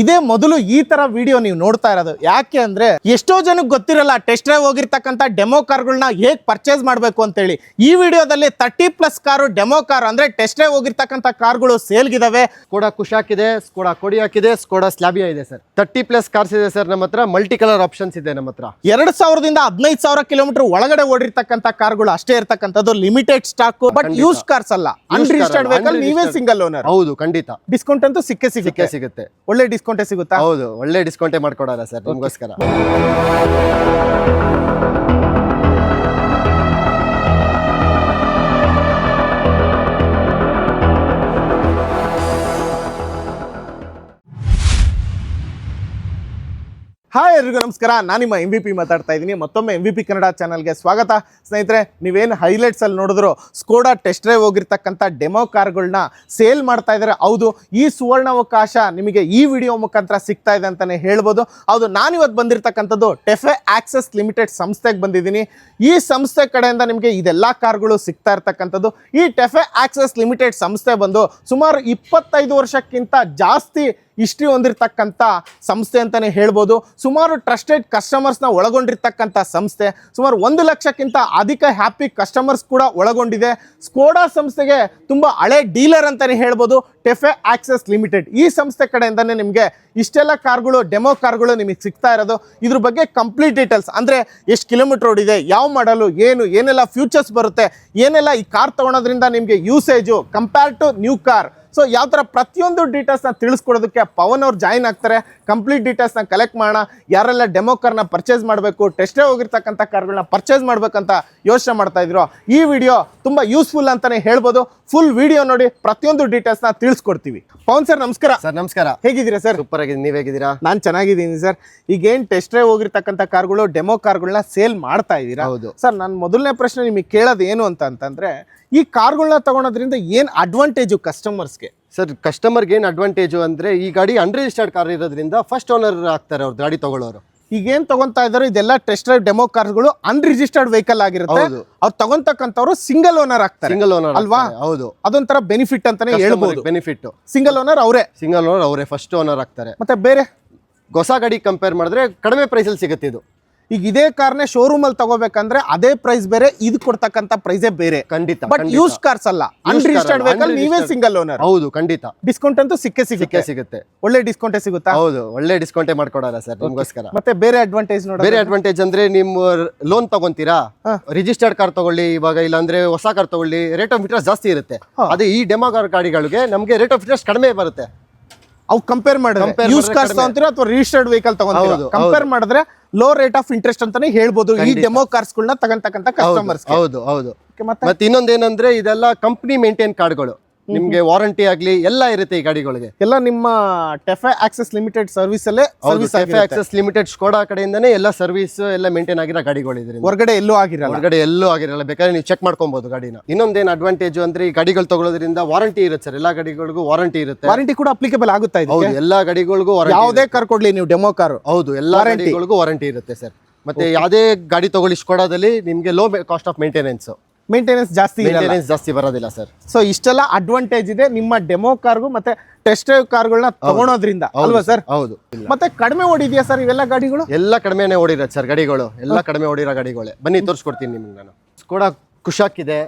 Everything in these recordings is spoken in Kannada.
ಇದೇ ಮೊದಲು ಈ ತರ ವಿಡಿಯೋ ನೀವು ನೋಡ್ತಾ ಇರೋದು. ಯಾಕೆ ಅಂದ್ರೆ ಎಷ್ಟೋ ಜನಕ್ಕೆ ಗೊತ್ತಿರಲ್ಲ ಟೆಸ್ಟ್ ಡ್ರೈವ್ ಹೋಗಿರ್ತಕ್ಕಂಥ ಡೆಮೋ ಕಾರ್ಗಳನ್ನ ಹೇಗೆ ಪರ್ಚೇಸ್ ಮಾಡಬೇಕು ಅಂತೇಳಿ. ಈ ವಿಡಿಯೋದಲ್ಲಿ thirty plus car demo car ಅಂದ್ರೆ ಟೆಸ್ಟ್ ಡ್ರೈವ್ ಹೋಗಿರ್ತಕ್ಕಂಥ ಕಾರ್ಗಳು ಸೇಲ್ಗಿದಾವೆ ಕೂಡ ಕುಶಾಕ್ ಇದೆ ಸ್ಕೋಡಾ ಕೊಡಿ ಹಾಕಿದೆ ಸ್ಕೋಡಾ ಸ್ಲಾಬಿಯಾ ಇದೆ ಸರ್. ತರ್ಟಿ ಪ್ಲಸ್ ಕಾರ್ಸ್ ಇದೆ ಸರ್ ನಮ್ಮ ಹತ್ರ. ಮಲ್ಟಿ ಕಲರ್ ಆಪ್ಷನ್ಸ್ ಇದೆ ನಮ್ಮ ಹತ್ರ. ಎರಡ್ ಸಾವಿರದಿಂದ ಹದಿನೈದು ಸಾವಿರ ಕಿಲೋಮೀಟರ್ ಒಳಗಡೆ ಓಡಿರ್ತಕ್ಕಂಥ ಕಾರ್ಗಳು ಅಷ್ಟೇ ಇರ್ತಕ್ಕಂಥದ್ದು limited stock but use cars ಅಲ್ಲ. ಅನ್ರಿಜಿಸ್ಟರ್ಡ್ ವೆಹಿಕಲ್ ನೀವೇ ಸಿಂಗಲ್ ಓನರ್ ಹೌದು ಖಂಡಿತ. ಡಿಸ್ಕೌಂಟ್ ಅಂತೂ ಸಿಕ್ಕೇ ಸಿಕ್ಕೇ ಸಿಗುತ್ತೆ ಸಿಗುತ್ತೆ. ಒಳ್ಳೆ ಡಿಸ್ಕೌಂಟೇ ಸಿಗುತ್ತಾ? ಹೌದು ಒಳ್ಳೆ ಡಿಸ್ಕೌಂಟೇ ಮಾಡ್ಕೊಡೋಣ ಸರ್ ನಿಮ್ಗೋಸ್ಕರ. ಹಾಯ್ ಎಲ್ರಿಗೂ ನಮಸ್ಕಾರ. ನಾನು ನಿಮ್ಮ ಎಂ ವಿ ಪಿ ಮಾತಾಡ್ತಾ ಇದ್ದೀನಿ. ಮತ್ತೊಮ್ಮೆ ಎಂ ವಿ ಪಿ ಕನ್ನಡ ಚಾನಲ್ಗೆ ಸ್ವಾಗತ. ಸ್ನೇಹಿತರೆ, ನೀವೇನು ಹೈಲೈಟ್ಸಲ್ಲಿ ನೋಡಿದ್ರು ಸ್ಕೋಡಾ ಟೆಸ್ಟ್ ಡ್ರೈವ್ ಹೋಗಿರ್ತಕ್ಕಂಥ ಡೆಮೋ ಕಾರ್ಗಳನ್ನ ಸೇಲ್ ಮಾಡ್ತಾ ಇದ್ದಾರೆ. ಹೌದು, ಈ ಸುವರ್ಣಾವಕಾಶ ನಿಮಗೆ ಈ ವಿಡಿಯೋ ಮುಖಾಂತರ ಸಿಗ್ತಾ ಇದೆ ಅಂತಲೇ ಹೇಳ್ಬೋದು. ಹೌದು ನಾನಿವತ್ತು ಬಂದಿರತಕ್ಕಂಥದ್ದು ಟೆಫೆ ಆಕ್ಸೆಸ್ ಲಿಮಿಟೆಡ್ ಸಂಸ್ಥೆಗೆ ಬಂದಿದ್ದೀನಿ. ಈ ಸಂಸ್ಥೆ ಕಡೆಯಿಂದ ನಿಮಗೆ ಇದೆಲ್ಲ ಕಾರ್ಗಳು ಸಿಗ್ತಾ ಇರ್ತಕ್ಕಂಥದ್ದು. ಈ ಟೆಫೆ ಆಕ್ಸೆಸ್ ಲಿಮಿಟೆಡ್ ಸಂಸ್ಥೆ ಬಂದು ಸುಮಾರು ಇಪ್ಪತ್ತೈದು ವರ್ಷಕ್ಕಿಂತ ಜಾಸ್ತಿ ಹಿಸ್ಟ್ರಿ ಹೊಂದಿರತಕ್ಕಂಥ ಸಂಸ್ಥೆ ಅಂತಲೇ ಹೇಳ್ಬೋದು. ಸುಮಾರು ಟ್ರಸ್ಟೆಡ್ ಕಸ್ಟಮರ್ಸ್ನ ಒಳಗೊಂಡಿರ್ತಕ್ಕಂಥ ಸಂಸ್ಥೆ. ಸುಮಾರು ಒಂದು ಲಕ್ಷಕ್ಕಿಂತ ಅಧಿಕ ಹ್ಯಾಪಿ ಕಸ್ಟಮರ್ಸ್ ಕೂಡ ಒಳಗೊಂಡಿದೆ. ಸ್ಕೋಡಾ ಸಂಸ್ಥೆಗೆ ತುಂಬ ಹಳೆ ಡೀಲರ್ ಅಂತಲೇ ಹೇಳ್ಬೋದು. ಟೆಫೆ ಆಕ್ಸೆಸ್ ಲಿಮಿಟೆಡ್ ಈ ಸಂಸ್ಥೆ ಕಡೆಯಿಂದನೇ ನಿಮಗೆ ಇಷ್ಟೆಲ್ಲ ಕಾರ್ಗಳು ಡೆಮೋ ಕಾರ್ಗಳು ನಿಮಗೆ ಸಿಗ್ತಾ ಇರೋದು. ಇದ್ರ ಬಗ್ಗೆ ಕಂಪ್ಲೀಟ್ ಡೀಟೇಲ್ಸ್ ಅಂದರೆ ಎಷ್ಟು ಕಿಲೋಮೀಟರ್ ಓಡಿದೆ ಯಾವ ಮಾಡಲು ಏನು, ಏನೆಲ್ಲ ಫ್ಯೂಚರ್ಸ್ ಬರುತ್ತೆ, ಏನೆಲ್ಲ ಈ ಕಾರ್ ತೊಗೊಳೋದ್ರಿಂದ ನಿಮಗೆ usage compare to new car so ಯಾವ ಥರ ಪ್ರತಿಯೊಂದು ಡೀಟೇಲ್ಸ್ನ ತಿಳಿಸ್ಕೊಡೋದಕ್ಕೆ ಪವನ್ ಅವ್ರು ಜಾಯಿನ್ ಆಗ್ತಾರೆ ಕಂಪ್ಲೀಟ್ ಡೀಟೇಲ್ಸ್ನ ಕಲೆಕ್ಟ್ ಮಾಡೋಣ ಯಾರೆಲ್ಲ ಡೆಮೋ ಕಾರ್ನ ಪರ್ಚೇಸ್ ಮಾಡಬೇಕು ಟೆಸ್ಟೇ ಹೋಗಿರ್ತಕ್ಕಂಥ ಕಾರ್ಗಳನ್ನ ಪರ್ಚೇಸ್ ಮಾಡಬೇಕಂತ ಯೋಚನೆ ಮಾಡ್ತಾ ಇದ್ರು ಈ ವಿಡಿಯೋ ತುಂಬ ಯೂಸ್ಫುಲ್ ಅಂತಲೇ ಹೇಳ್ಬೋದು. ಫುಲ್ ವಿಡಿಯೋ ನೋಡಿ ಪ್ರತಿಯೊಂದು ಡೀಟೇಲ್ಸ್ನ ತಿಳಿಸ್ಕೊಡ್ತೀವಿ. ಪವನ್ ಸರ್ ನಮಸ್ಕಾರ. ಸರ್ ನಮಸ್ಕಾರ. ಹೇಗಿದ್ದೀರಾ ಸರ್ ಸೂಪರ್ ಆಗಿದ್ದೀನಿ ನೀವು ಹೇಗಿದ್ದೀರಾ? ನಾನು ಚೆನ್ನಾಗಿದ್ದೀನಿ ಸರ್ ಈಗೇನು ಟೆಸ್ಟ್ ಡ್ರೈವ್ ಹೋಗಿರ್ತಕ್ಕಂಥ ಕಾರ್ಗಳು ಡೆಮೋ ಕಾರ್ಗಳನ್ನ ಸೇಲ್ ಮಾಡ್ತಾ ಇದ್ದೀರಾ? ಹೌದು. ಸರ್ ನಾನು ಮೊದಲನೇ ಪ್ರಶ್ನೆ ನಿಮಗೆ ಕೇಳೋದು ಏನು ಅಂತ ಅಂತಂದರೆ ಈ ಕಾರ್ಗಳನ್ನ ತಗೊಳೋದ್ರಿಂದ ಏನು ಅಡ್ವಾಂಟೇಜು ಕಸ್ಟಮರ್ಸ್ಗೆ ಸರ್ ಕಸ್ಟಮರ್ಗೆ ಏನು ಅಡ್ವಾಂಟೇಜು ಅಂದ್ರೆ ಈ ಗಾಡಿ ಅನ್ರಿಜಿಸ್ಟರ್ಡ್ ಕಾರ್ ಇರೋದ್ರಿಂದ ಫಸ್ಟ್ ಓನರ್ ಆಗ್ತಾರೆ ಅವ್ರು ಗಾಡಿ ತಗೊಳ್ಳೋರು. ಈಗೇನ್ ತಗೊಂತಾ ಇದ್ದಾರೆ ಇದೆಲ್ಲ ಟೆಸ್ಟ್ ಡ್ರೈವ್ ಡೆಮೋ ಕಾರ್ಗಳು ಅನ್ರಿಜಿಸ್ಟರ್ಡ್ ವೆಹಿಕಲ್ ಆಗಿರುತ್ತೆ. ಹೌದು. ಅವ್ರು ತಗೊಂತಕ್ಕಂಥವ್ರು ಸಿಂಗಲ್ ಓನರ್ ಆಗ್ತಾರೆ. ಸಿಂಗಲ್ ಓನರ್ ಅಲ್ವಾ? ಹೌದು. ಅದೊಂಥರ ಬೆನಿಫಿಟ್ ಅಂತಾನೆ ಹೇಳ್ಬೋದು. ಬೆನಿಫಿಟ್ ಸಿಂಗಲ್ ಓನರ್ ಅವರೇ? ಸಿಂಗಲ್ ಓನರ್ ಅವರೇ ಫಸ್ಟ್ ಓನರ್ ಆಗ್ತಾರೆ. ಮತ್ತೆ ಬೇರೆ? ಹೊಸ ಗಾಡಿ ಕಂಪೇರ್ ಮಾಡಿದ್ರೆ ಕಡಿಮೆ ಪ್ರೈಸಲ್ಲಿ ಸಿಗುತ್ತೆ ಇದು. ಈಗ ಇದೇ ಕಾರ್ನೇ ಶೋರೂಮ್ ಅಲ್ಲಿ ತಗೋಬೇಕಂದ್ರೆ ಅದೇ ಪ್ರೈಸ್ ಬೇರೆ ಇದು ಕೊಡ್ತಕ್ಕಂತ ಪ್ರೈಸೇ ಬೇರೆ. ಖಂಡಿತ ಬಟ್ ಯೂಸ್ ಕಾರ್ಸ್ ಅಲ್ಲ. ಅನ್ರಿಜಿಸ್ಟರ್ಡ್ ವೆಹಿಕಲ್ ನೀವೇ ಸಿಂಗಲ್ ಓನರ್ ಹೌದು ಖಂಡಿತ. ಡಿಸ್ಕೌಂಟ್ ಅಂತೂ ಸಿಕ್ಕೇ ಸಿಕ್ಕೇ ಸಿಗುತ್ತೆ. ಒಳ್ಳೆ ಡಿಸ್ಕೌಂಟೇ ಸಿಗುತ್ತಾ? ಹೌದು ಒಳ್ಳೆ ಡಿಸ್ಕೌಂಟೇ ಮಾಡ್ಕೊಡಲ್ಲ ಸರ್ ನಿಮ್ಗೋಸ್ಕರ. ಮತ್ತೆ ಬೇರೆ ಅಡ್ವಾಂಟೇಜ್ ನೋಡಿ ಬೇರೆ ಅಡ್ವಾಂಟೇಜ್ ಅಂದ್ರೆ ನಿಮ್ಮ ಲೋನ್ ತಗೊಂತೀರಾ. ರಿಜಿಸ್ಟರ್ಡ್ ಕಾರ್ ತಗೊಳ್ಳಿ ಇವಾಗ ಇಲ್ಲ ಅಂದ್ರೆ ಹೊಸ ಕಾರ್ ತಗೊಳ್ಳಿ ರೇಟ್ ಆಫ್ ಇಂಟ್ರೆಸ್ಟ್ ಜಾಸ್ತಿ ಇರುತ್ತೆ. ಅದೇ ಈ ಡೆಮೋ ಕಾರ್ ಗಾಡಿಗಳಿಗೆ ನಮಗೆ ರೇಟ್ ಆಫ್ ಇಂಟ್ರೆಸ್ಟ್ ಕಡಿಮೆ ಬರುತ್ತೆ. ಅವು ಕಂಪೇರ್ ಮಾಡಿದ್ರೆ ಯೂಸ್ ಕಾರ್ಸ್ ತಗೊಂತೀರ ಅಥವಾ ರಿಜಿಸ್ಟರ್ಡ್ ವೆಹಿಕಲ್ ತಗೊಂತೀರಾ? ಕಂಪೇರ್ ಮಾಡಿದ್ರೆ ಲೋ ರೇಟ್ ಆಫ್ ಇಂಟ್ರೆಸ್ಟ್ ಅಂತಾನೆ ಹೇಳ್ಬೋದು. ಈ. ಡೆಮೋ ಕಾರ್ಸ್ಗಳನ್ನ ತಗೊಂತಕ್ಕಂಥ ಹೌದು ಕಸ್ಟಮರ್ಸ್ ಹೌದು ಹೌದು. ಮತ್ತೆ ಮತ್ತೆ? ಇನ್ನೊಂದೇನಂದ್ರೆ ಇದೆಲ್ಲ ಕಂಪ್ನಿ ಮೇಂಟೈನ್ ಕಾರ್ಡ್ಗಳು ನಿಮ್ಗೆ ವಾರಂಟಿ ಆಗ್ಲಿ ಎಲ್ಲ ಇರುತ್ತೆ ಈ ಗಾಡಿಗಳಿಗೆ. ಎಲ್ಲ ನಿಮ್ಮ ಟೆಫೆ ಆಕ್ಸೆಸ್ ಲಿಮಿಟೆಡ್ ಸರ್ವಿಸ್ ಅಲ್ಲೇ ಟೆಫೆ ಸರ್ವಿಸ್ ಆಕ್ಸೆಸ್ ಲಿಮಿಟೆಡ್ ಸ್ಕೋಡಾ ಕಡೆಯಿಂದನೇ ಎಲ್ಲ ಸರ್ವಿಸ್ ಎಲ್ಲ ಮೇಂಟೈನ್ ಆಗಿರೋ ಗಾಡಿಗಳು ಇದರಿಂದ. ಹೊರಗಡೆ ಎಲ್ಲೂ ಆಗಿರಲ್ಲ. ಹೊರಗಡೆ ಎಲ್ಲೂ ಆಗಿರಲ್ಲ. ಬೇಕಾದ್ರೆ ನೀವು ಚೆಕ್ ಮಾಡ್ಕೊಬಹುದು ಗಾಡಿನ. ಇನ್ನೊಂದೇನು ಅಡ್ವಾಂಟೇಜ್ ಅಂದ್ರೆ ಈ ಗಾಡಿಗಳು ತಗೊಳ್ಳೋದ್ರಿಂದ ವಾರಂಟಿ ಇರುತ್ತೆ ಸರ್ ಎಲ್ಲ ಗಾಡಿಗಳಿಗೂ ವಾರಂಟಿ ಇರುತ್ತೆ. ವಾರಂಟಿ ಕೂಡ ಅಪ್ಲಿಕೇಬಲ್ ಆಗುತ್ತಾ ಹೌದು ಎಲ್ಲ ಗಾಡಿಗಳಿಗೂ ಯಾವುದೇ ಕಾರ್ ಕೊಡ್ಲಿ ನೀವು ಡೆಮೋ ಕಾರ್ ಹೌದು ಎಲ್ಲಾ. ಗಾಡಿಗಳಿಗೂ ವಾರಂಟಿ ಇರುತ್ತೆ ಸರ್ ಮತ್ತೆ ಯಾವುದೇ ಗಾಡಿ ತಗೊಳ್ಳಿ ಸ್ಕೋಡಾದಲ್ಲಿ ನಿಮ್ಗೆ low cost of maintenance maintenance ಜಾಸ್ತಿ ಮೇಂಟೆನೆನ್ಸ್ ಜಾಸ್ತಿ ಬರೋದಿಲ್ಲ ಸರ್ ಸೊ ಇಷ್ಟೆಲ್ಲ ಅಡ್ವಾಂಟೇಜ್ ಇದೆ ನಿಮ್ಮ ಡೆಮೋ ಕಾರ್ಗೂ ಮತ್ತೆ ಟೆಸ್ಟ್ ಡ್ರೈವ್ ಕಾರ್ಗಳನ್ನ ತಗೊಳೋದ್ರಿಂದ ಅಲ್ವಾ ಸರ್ ಹೌದು. ಮತ್ತೆ ಕಡಿಮೆ ಓಡಿದ್ಯಾ ಸರ್ ಇವೆಲ್ಲ ಗಾಡಿಗಳು? ಎಲ್ಲ ಕಡಿಮೆನೆ ಓಡಿರೋದು ಸರ್ ಗಾಡಿಗಳು. ಎಲ್ಲ ಕಡಿಮೆ ಓಡಿರೋ ಗಾಡಿಗಳೇ. ಬನ್ನಿ ತೋರಿಸ್ಕೊಡ್ತೀನಿ ನಿಮ್ಗೆ ನಾನು. ಸ್ಕೋಡಾ ಕುಶಾಕ್ ಇದೆ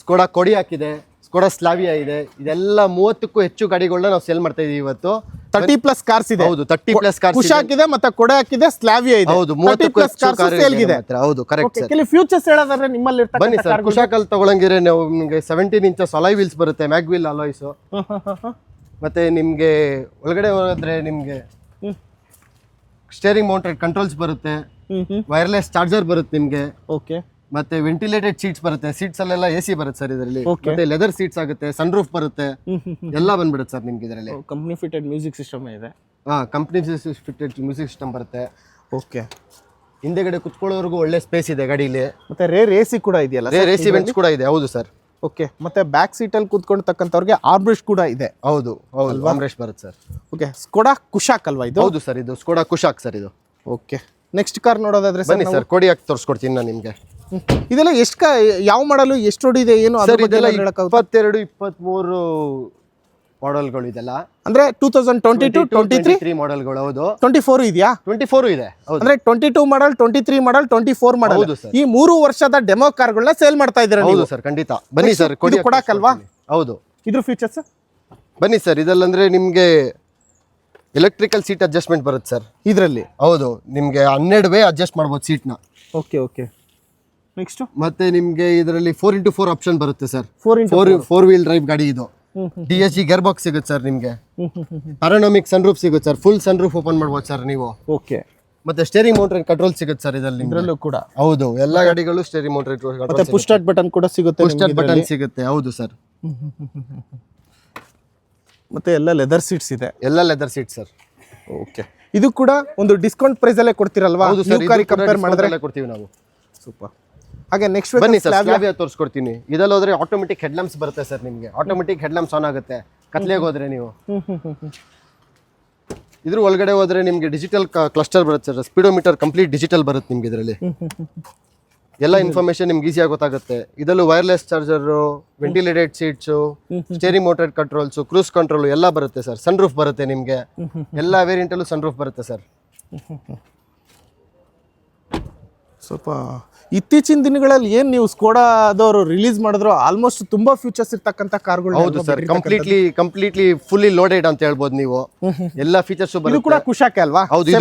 ಸ್ಕೋಡಾ ಕೊಡಿ ಹಾಕಿದೆ ಸ್ಕೋಡಾ ಸ್ಲಾವಿಯಾ ಇದೆ. ಇದೆಲ್ಲ ಮೂವತ್ತಕ್ಕೂ ಹೆಚ್ಚು ಗಾಡಿಗಳನ್ನ ನಾವು ಸೇಲ್ ಮಾಡ್ತಾ ಇದೀವಿ ಇವತ್ತು. ತರ್ಟಿ ಪ್ಲಸ್ ಕಾರ್ಸ್ ಇದೆ. ಹೌದು ತರ್ಟಿ ಪ್ಲಸ್ ಕಾರ್ ಕುಶಾಕ್ ಇದೆ. ಮತ್ತೆ ಕೊಡೆ ಹಾಕಿದೆ ಸ್ಲಾವಿಯಾ ಇದೆ. ಹೌದು ಮೂವತ್ತಕ್ಕೂ ಪ್ಲಸ್ ಕಾರ್ ಸೇಲ್ ಇದೆ ಹೌದು ಕರೆಕ್ಟ್ ಸರ್ ಕೆಲವು ಫ್ಯೂಚರ್ಸ್ ಹೇಳೋದಾದ್ರೆ ನಿಮ್ಮಲ್ಲಿ ಬನ್ನಿ ಸರ್ ಕುಶಾಕಲ್ಲಿ ತಗೊಳಂಗಿದ್ರೆ ನಾವು ನಿಮಗೆ ಸೆವೆಂಟೀನ್ ಇಂಚಸ್ ಅಲಾಯ್ ವೀಲ್ಸ್ ಬರುತ್ತೆ ಮ್ಯಾಗ್ ವೀಲ್ ಅಲೋಯ್ಸ್ ಮತ್ತೆ ನಿಮಗೆ ಒಳಗಡೆ ಹೋದ್ರೆ ನಿಮಗೆ ಸ್ಟೇರಿಂಗ್ ಮೌಂಟೆಡ್ ಕಂಟ್ರೋಲ್ಸ್ ಬರುತ್ತೆ. ವೈರ್ಲೆಸ್ ಚಾರ್ಜರ್ ಬರುತ್ತೆ ನಿಮಗೆ. ಓಕೆ ಮತ್ತೆ ವೆಂಟಿಲೇಟೆಡ್ ಸೀಟ್ಸ್ ಬರುತ್ತೆ. ಸೀಟ್ಸ್ ಅಲ್ಲೆಲ್ಲ ಎ ಸಿ ಬರುತ್ತೆ ಸರ್ ಇದರಲ್ಲಿ. ಮತ್ತೆ ಲೆದರ್ ಸೀಟ್ಸ್ ಆಗುತ್ತೆ ಸನ್ ರೂಫ್ ಬರುತ್ತೆ ಎಲ್ಲ ಬಂದ್ಬಿಡುತ್ತೆ ಸರ್ ನಿಮ್ಗೆ ಇದರಲ್ಲಿ. ಕಂಪ್ನಿ ಫಿಟೆಡ್ ಮ್ಯೂಸಿಕ್ ಸಿಸ್ಟಮ್ ಇದೆ? ಹಾ ಕಂಪ್ನಿ ಫಿಟೆಡ್ ಮ್ಯೂಸಿಕ್ ಸಿಸ್ಟಮ್ ಬರುತ್ತೆ. ಓಕೆ ಹಿಂದೆಗಡೆ ಕುತ್ಕೊಳ್ಳೋರ್ಗು ಒಳ್ಳೆ ಸ್ಪೇಸ್ ಇದೆ ಗಾಡಿಲಿ. ಮತ್ತೆ ರೇರ್ ಎ ಸಿ ಕೂಡ ಇದೆಯಲ್ಲ ರೇಸಿ ಬೆಂಚ್ ಕೂಡ ಇದೆ ಹೌದು ಸರ್ ಓಕೆ ಮತ್ತೆ ಬ್ಯಾಕ್ ಸೀಟಲ್ಲಿ ಕೂತ್ಕೊಂಡ್ತಕ್ಕಂಥವ್ರಿಗೆ ಆರ್ಬ್ರಿಷ್ ಕೂಡ ಇದೆ. ಹೌದು ಹೌದು ಆಮ್ರೆಸ್ಟ್ ಬರುತ್ತೆ ಸರ್ ಓಕೆ ಸ್ಕೋಡಾ ಕುಶಾಕ್ ಅಲ್ವಾ ಇದು? ಹೌದು ಸರ್ ಇದು ಸ್ಕೋಡಾ ಕುಶಾಕ್ ಸರ್ ಇದು. ಓಕೆ ನೆಕ್ಸ್ಟ್ ಕಾರ್ ನೋಡೋದಾದ್ರೆ ಸರ್ ಬನ್ನಿ ಸರ್ ಕೊಡಿ ಹಾಕಿ ತೋರಿಸ್ಕೊಡ್ತೀನಿ ನಾನು ನಿಮಗೆ. ಇದೆಲ್ಲ ಎಷ್ಟು ಕಾ ಯಾವ ಮಾಡಲು ಎಷ್ಟು ಹೊಡಿದೆ ಏನು ಅದ್ರ ಸರ್ ಬಗ್ಗೆ ಇದೆಲ್ಲ ಏನಾದ್ರು ಹೇಳಕ್ಕಾಗುತ್ತಾ? ಇಪ್ಪತ್ತೆರಡು ಇಪ್ಪತ್ಮೂರು ಮಾಡೆಲ್ಗಳು ಇದೆಲ್ಲ. ಅಂದ್ರೆ two thousand twenty two twenty three three ಮಾಡೆಲ್ಗಳು ಹೌದು. ಟ್ವೆಂಟಿ ಫೋರ್ ಇದೆಯಾ? ಟ್ವೆಂಟಿ ಫೋರ್ ಇದೆ ಹೌದು. ಅಂದ್ರೆ twenty two model twenty three model twenty four model ಹೌದು sir. ಈ ಮೂರು ವರ್ಷದ ಡೆಮೋ ಕಾರ್ಗಳನ್ನ ಸೇಲ್ ಮಾಡ್ತಾ ಇದ್ದೀರಾ ನೀವು? ಹೌದು ಸರ್ ಖಂಡಿತ. ಬನ್ನಿ ಸರ್ ಇದು ಕೊಡಿ ಕೊಡಕ್ಕಲ್ವಾ? ಹೌದು. ಇದ್ರ ಫೀಚರ್ಸ್ ಬನ್ನಿ ಸರ್ ಇದಲ್ಲಂದ್ರೆ ನಿಮಗೆ ಎಲೆಕ್ಟ್ರಿಕಲ್ ಸೀಟ್ ಅಡ್ಜಸ್ಟ್ಮೆಂಟ್ ಬರುತ್ತೆ ಸರ್. ಇದರಲ್ಲಿ? ಹೌದು ನಿಮಗೆ ಹನ್ನೆರಡು ವೇ ಅಡ್ಜಸ್ಟ್ ಮಾಡ್ಬೋದು ಸೀಟ್ನ ಓಕೆ ಓಕೆ ನೆಕ್ಸ್ಟ್ ಮತ್ತೆ ನಿಮಗೆ ಇದರಲ್ಲಿ ಫೋರ್ ಇಂಟು ಫೋರ್ ಆಪ್ಷನ್ ಬರುತ್ತೆ sir four four four wheel drive ಗಾಡಿ ಇದು. D S G gear box ಸಿಗುತ್ತೆ ಸರ್ ನಿಮಗೆ. ಪ್ಯಾರಾನಮಿಕ್ ಸನ್ ರೂಫ್ ಸಿಗುತ್ತೆ sir full sun roof open ಮಾಡ್ಬೋದು ಸರ್ ನೀವು. ಓಕೆ ಮತ್ತೆ ಸ್ಟೇರಿಂಗ್ ಮೌಂಟರ್ ಕಂಟ್ರೋಲ್ ಸಿಗುತ್ತೆ ಸರ್ ಇದರಲ್ಲಿ ನಿಮ್ಗೆ. ಇದರಲ್ಲೂ ಕೂಡ. ಹೌದು ಎಲ್ಲ ಗಾಡಿಗಳು ಸ್ಟೇರಿಂಗ್ ಮೌಂಟರ್ ಮತ್ತೆ ಪುಶ್ ಸ್ಟಾರ್ಟ್ ಬಟನ್ ಕೂಡ ಸಿಗುತ್ತೆ ಪುಶ್ ಸ್ಟಾರ್ಟ್ ಬಟನ್ ಸಿಗುತ್ತೆ ಹೌದು ಸರ್ ಮತ್ತೆ ಎಲ್ಲ ಲೆದರ್ ಸೀಟ್ಸ್ ಇದೆ. ಎಲ್ಲ ಲೆದರ್ ಸೀಟ್ ಸರ್ ಓಕೆ ಇದು ಕೂಡ ಒಂದು ಡಿಸ್ಕೌಂಟ್ ಪ್ರೈಸ್ ಅಲ್ಲೇ ಕೊಡ್ತಿರಲ್ವಾ? ಹೌದು ಸರ್ ಕಂಪೇರ್ ಮಾಡಿದ್ರೆ? ಕೊಡ್ತೀವಿ ನಾವು. ಸೂಪರ್ ಹಾಗೆ ನೆಕ್ಸ್ಟ್ ಬನ್ನಿ ಸರ್ ಸ್ಲಾವಿಯಾ ತೋರಿಸ್ಕೊಡ್ತೀನಿ. ಇದಲ್ಲೋದ್ರೆ ಹೋದ್ರೆ ಆಟೋಮೆಟಿಕ್ ಹೆಡ್ಲಂಪ್ಸ್ ಬರುತ್ತೆ ಸರ್ ನಿಮಗೆ. ಆಟೋಮೆಟಿಕ್ ಹೆಡ್ಲ್ಯಾಂಪ್ಸ್ ಆನ್ ಆಗುತ್ತೆ. ಕತ್ಲೆಗೆ ಹೋದ್ರೆ ನೀವು. ಇದ್ರ ಒಳಗಡೆ ಹೋದ್ರೆ ನಿಮಗೆ ಡಿಜಿಟಲ್ ಕ್ಲಸ್ಟರ್ ಬರುತ್ತೆ ಸರ್ ಸ್ಪೀಡೋಮೀಟರ್ ಕಂಪ್ಲೀಟ್ ಡಿಜಿಟಲ್ ಬರುತ್ತೆ ನಿಮ್ಗೆ ಇದರಲ್ಲಿ. ಎಲ್ಲ ಇನ್ಫಾರ್ಮೇಶನ್ ನಿಮ್ಗೆ ಈಸಿಯಾಗಿ ಗೊತ್ತಾಗುತ್ತೆ. ಇದರಲ್ಲೂ wireless charger ventilated seats steering motor controls cruise control ಎಲ್ಲ ಬರುತ್ತೆ ಸರ್ ಸನ್ ರೂಫ್ ಬರುತ್ತೆ ನಿಮಗೆ. ಎಲ್ಲ ವೇರಿಯಂಟಲ್ಲೂ ಸನ್ ರೂಫ್ ಬರುತ್ತೆ ಸರ್ ಸ್ವಲ್ಪ ಇತ್ತೀಚಿನ ದಿನಗಳಲ್ಲಿ ಏನು ನೀವು ಸ್ಕೋಡಾದವರು ರಿಲೀಸ್ ಮಾಡಿದ್ರು ಆಲ್ಮೋಸ್ಟ್ ತುಂಬಾ ಫ್ಯೂಚರ್ಸ್ ಇರ್ತಕ್ಕಂಥ ಕಾರ್ಗಳು ಹೌದು sir completely completely fully loaded ಅಂತ ಹೇಳ್ಬೋದು ನೀವು. ಎಲ್ಲ ಫೀಚರ್ಸ್ ಇದು ಕೂಡ ಕುಶಾಕ್ ಅಲ್ವಾ? ಹೌದು,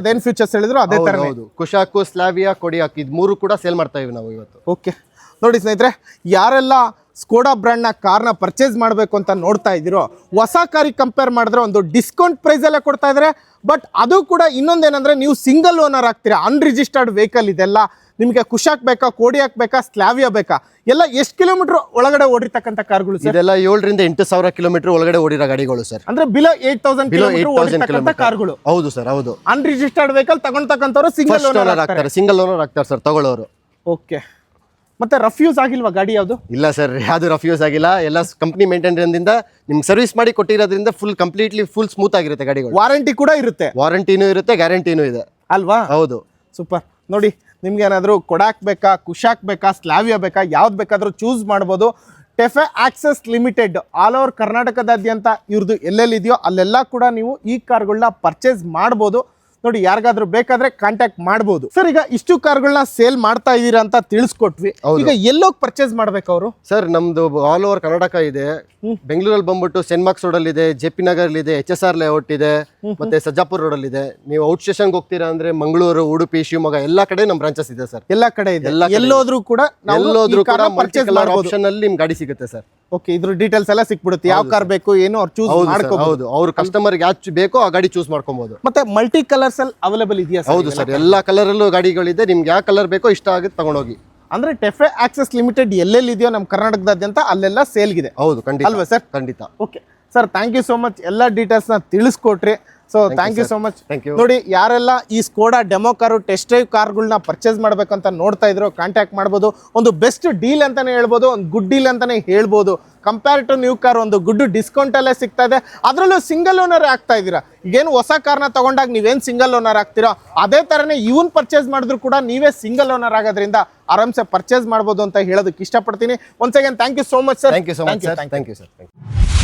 ಅದೇನ್ ಫೀಚರ್ಸ್ ಹೇಳಿದ್ರು ಅದೇ ತರ ಹೌದು. ಕುಶಾಕು ಸ್ಲಾವಿಯಾ ಕೊಡಿಯಾಕ್ ಇದು ಮೂರು ಕೂಡ ಸೇಲ್ ಮಾಡ್ತಾ ಇವಿ ನಾವು ಇವತ್ತು. ಓಕೆ ನೋಡಿ ಸ್ನೇಹಿತರೆ ಯಾರೆಲ್ಲ ಸ್ಕೋಡಾ ಬ್ರ್ಯಾಂಡ್ನ ಕಾರ್ನ ಪರ್ಚೇಸ್ ಮಾಡಬೇಕು ಅಂತ ನೋಡ್ತಾ ಇದ್ದೀರೋ ಹೊಸ ಕಾರಿಗೆ ಕಂಪೇರ್ ಮಾಡಿದ್ರೆ ಒಂದು ಡಿಸ್ಕೌಂಟ್ ಪ್ರೈಸಲ್ಲೇ ಕೊಡ್ತಾ ಇದ್ದಾರೆ ಬಟ್ ಅದು ಕೂಡ ಇನ್ನೊಂದೇನಂದ್ರೆ ನೀವು ಸಿಂಗಲ್ ಓನರ್ ಆಗ್ತೀರಾ ಅನ್ರಿಜಿಸ್ಟರ್ಡ್ ವೆಹಿಕಲ್ ಇದೆಲ್ಲ ನಿಮಗೆ ಕುಶಾಕ್ ಬೇಕಾ ಕೋಡಿ ಬೇಕಾ ಸ್ಲಾವಿಯಾ ಬೇಕಾ? ಎಲ್ಲ ಎಷ್ಟು ಕಿಲೋಮೀಟರ್ ಒಳಗಡೆ ಓಡಿರ್ತಕ್ಕಂಥ ಕಾರ್ಗಳು ಸರ್? ಇದೆಲ್ಲ ಏಳರಿಂದ ಎಂಟು ಸಾವಿರ ಕಿಲೋಮೀಟರ್ ಒಳಗಡೆ ಓಡಿರೋ ಗಾಡಿಗಳು ಸರ್. ಅಂದ್ರೆ ಬಿಲೋ ಏಟ್ ತೌಸಂಡ್ ಕಿಲೋಮೀಟರ್ ಕಾರ್ಗಳು. ಹೌದು ಸರ್ ಹೌದು. ಅನ್ರಿಜಿಸ್ಟರ್ಡ್ ವೆಹಿಕಲ್ ತಗೊಂಡ್ತಕ್ಕಂಥವ್ರು ಸಿಂಗಲ್ ಓನರ್ ಓನರ್ ಆಗ್ತಾರೆ. ಸಿಂಗಲ್ ಓನರ್ ಆಗ್ತಾರೆ ಸರ್ ತಗೊಳ್ಳೋರು. ಓಕೆ ಮತ್ತೆ ರಫ್ಯೂಸ್ ಆಗಿಲ್ವಾ ಗಾಡಿ ಯಾವುದು? ಇಲ್ಲ ಸರ್ ಯಾವುದು ರಫ್ಯೂಸ್ ಆಗಿಲ್ಲ. ಎಲ್ಲ ಕಂಪ್ನಿ ಮೇಂಟೆನೆನ್ಸ್ದಿಂದ ನಿಮ್ಗೆ ಸರ್ವಿಸ್ ಮಾಡಿ ಕೊಟ್ಟಿರೋದ್ರಿಂದ ಫುಲ್ ಕಂಪ್ಲೀಟ್ಲಿ ಫುಲ್ ಸ್ಮೂತ್ ಆಗಿರುತ್ತೆ ಗಾಡಿಗಳು. ವಾರಂಟಿ ಕೂಡ ಇರುತ್ತೆ. ವಾರಂಟಿನೂ ಇರುತ್ತೆ ಗ್ಯಾರಂಟಿನೂ ಇದೆ. ಅಲ್ವಾ? ಹೌದು. ಸೂಪರ್ ನೋಡಿ ನಿಮ್ಗೆ ಏನಾದರೂ ಕೊಡಾಕ್ ಬೇಕಾ ಕುಶಾಕ್ ಬೇಕಾ ಸ್ಲಾವಿಯಾ ಬೇಕಾ ಯಾವ್ದು ಬೇಕಾದರೂ ಚೂಸ್ ಮಾಡ್ಬೋದು. TAFE access limited all over ಕರ್ನಾಟಕದಾದ್ಯಂತ ಇವ್ರದ್ದು ಎಲ್ಲೆಲ್ಲಿದೆಯೋ ಅಲ್ಲೆಲ್ಲ ಕೂಡ ನೀವು ಈ ಕಾರ್ಗಳನ್ನ ಪರ್ಚೇಸ್ ಮಾಡ್ಬೋದು. ನೋಡಿ ಯಾರಿಗಾದ್ರೂ ಬೇಕಾದ್ರೆ ಕಾಂಟ್ಯಾಕ್ಟ್ ಮಾಡಬಹುದು ಸರ್ ಈಗ ಇಷ್ಟು ಕಾರ್ಗಳನ್ನ ಸೇಲ್ ಮಾಡ್ತಾ ಇದೀರಾ ಅಂತ ತಿಳಿಸ್ಕೊಟ್ವಿ. ಈಗ ಎಲ್ಲೋಗಿ ಪರ್ಚೇಸ್ ಮಾಡ್ಬೇಕು ಅವರು? ಸರ್ ನಮ್ದು ಆಲ್ ಓವರ್ ಕರ್ನಾಟಕ ಇದೆ. ಬೆಂಗಳೂರಲ್ಲಿ ಬಂದ್ಬಿಟ್ಟು ಸೆಂಟ್ ಮಾರ್ಕ್ಸ್ ರೋಡ್ ಅಲ್ಲಿ ಇದೆ ಜೆ ಪಿ ನಗರ್ ಇದೆ ಎಚ್ ಎಸ್ ಆರ್ ಲೇಔಟ್ ಇದೆ ಮತ್ತೆ ಸಜ್ಜಾಪುರ ರೋಡ್ ಅಲ್ಲಿ ಇದೆ ನೀವು ಔಟ್ ಸ್ಟೇಷನ್ ಹೋಗ್ತೀರಾ ಅಂದ್ರೆ ಮಂಗಳೂರು ಉಡುಪಿ ಶಿವಮೊಗ್ಗ ಎಲ್ಲಾ ಕಡೆ ನಮ್ ಬ್ರಾಂಚಸ್ ಇದೆ ಸರ್ ಎಲ್ಲಾ ಕಡೆ ಇದೆ. ಎಲ್ಲೋದ್ರೂ ಕೂಡ ಎಲ್ಲೋದ್ರೂ ಕೂಡ ಆಪ್ಷನ್ ಅಲ್ಲಿ ನಿಮ್ ಗಾಡಿ ಸಿಗುತ್ತೆ ಸರ್ ಓಕೆ ಇದ್ರ ಡೀಟೇಲ್ಸ್ ಎಲ್ಲ ಸಿಕ್ಬಿಡುತ್ತೆ. ಯಾವ ಕಾರ್ ಬೇಕು ಏನು ಅವ್ರು ಚೂಸ್ ಹೌದು ಮಾಡ್ಕೋಬಹುದು ಹೌದು. ಅವ್ರ ಕಸ್ಟಮರ್ಗೆ ಯಾವ್ದು ಬೇಕೋ ಆ ಗಾಡಿ ಚೂಸ್ ಮಾಡ್ಕೊಬಹುದು ಮತ್ತೆ ಮಲ್ಟಿ ಕಲರ್ಸ್ ಅಲ್ಲಿ ಅವೈಲೇಬಲ್ ಇದೆಯಾ ಹೌದು ಸರ್ ಎಲ್ಲಾ ಕಲರ್ ಅಲ್ಲೂ ಗಾಡಿಗಳಿದೆ. ನಿಮ್ಗೆ ಯಾವ ಕಲರ್ ಬೇಕೋ ಇಷ್ಟ ಆಗುತ್ತೆ ತಗೊಂಡೋಗಿ. ಅಂದ್ರೆ ಟೆಫೆ ಆಕ್ಸೆಸ್ ಲಿಮಿಟೆಡ್ ಎಲ್ಲೆಲ್ಲಿ ಇದೆಯೋ ನಮ್ಮ ಕರ್ನಾಟಕದಾದ್ಯಂತ ಅಲ್ಲೆಲ್ಲ ಸೇಲ್ಗಿದೆ ಹೌದು ಖಂಡಿತ. ಅಲ್ವಾ ಸರ್? ಖಂಡಿತ. Okay sir thank you so much ಎಲ್ಲ ಡೀಟೇಲ್ಸ್ನ ತಿಳಿಸ್ಕೊಟ್ರಿ. So thank you so much thank you ನೋಡಿ ಯಾರೆಲ್ಲ ಈ Skoda demo car test drive ಕಾರ್ಗಳನ್ನ purchase ಮಾಡ್ಬೇಕಂತ ನೋಡ್ತಾ ಇದ್ರು ಕಾಂಟ್ಯಾಕ್ಟ್ ಮಾಡ್ಬೋದು. ಒಂದು ಬೆಸ್ಟ್ ಡೀಲ್ ಅಂತಾನೆ ಹೇಳ್ಬೋದು ಒಂದು ಗುಡ್ ಡೀಲ್ ಅಂತಾನೆ ಹೇಳ್ಬೋದು. ಕಂಪೇರ್ ಟು ನ್ಯೂ ಕಾರ್ ಒಂದು ಗುಡ್ ಡಿಸ್ಕೌಂಟ್ ಅಲ್ಲೇ ಸಿಗ್ತಾ ಇದೆ. ಅದರಲ್ಲೂ ಸಿಂಗಲ್ ಓನರ್ ಆಗ್ತಾ ಇದ್ದೀರಾ? ಈಗೇನು ಹೊಸ ಕಾರ್ನ ತಗೊಂಡಾಗ ನೀವೇನು ಸಿಂಗಲ್ ಓನರ್ ಆಗ್ತೀರೋ? ಅದೇ ಥರನೇ ಇವನ್ ಪರ್ಚೇಸ್ ಮಾಡಿದ್ರು ಕೂಡ ನೀವೇ ಸಿಂಗಲ್ ಓನರ್ ಆಗೋದ್ರಿಂದ ಆರಾಮ್ಸೆ ಪರ್ಚೇಸ್ ಮಾಡ್ಬೋದು ಅಂತ ಹೇಳೋದಕ್ಕೆ ಇಷ್ಟಪಡ್ತೀನಿ. Once again thank you so much sir thank you so much thank you sir thank you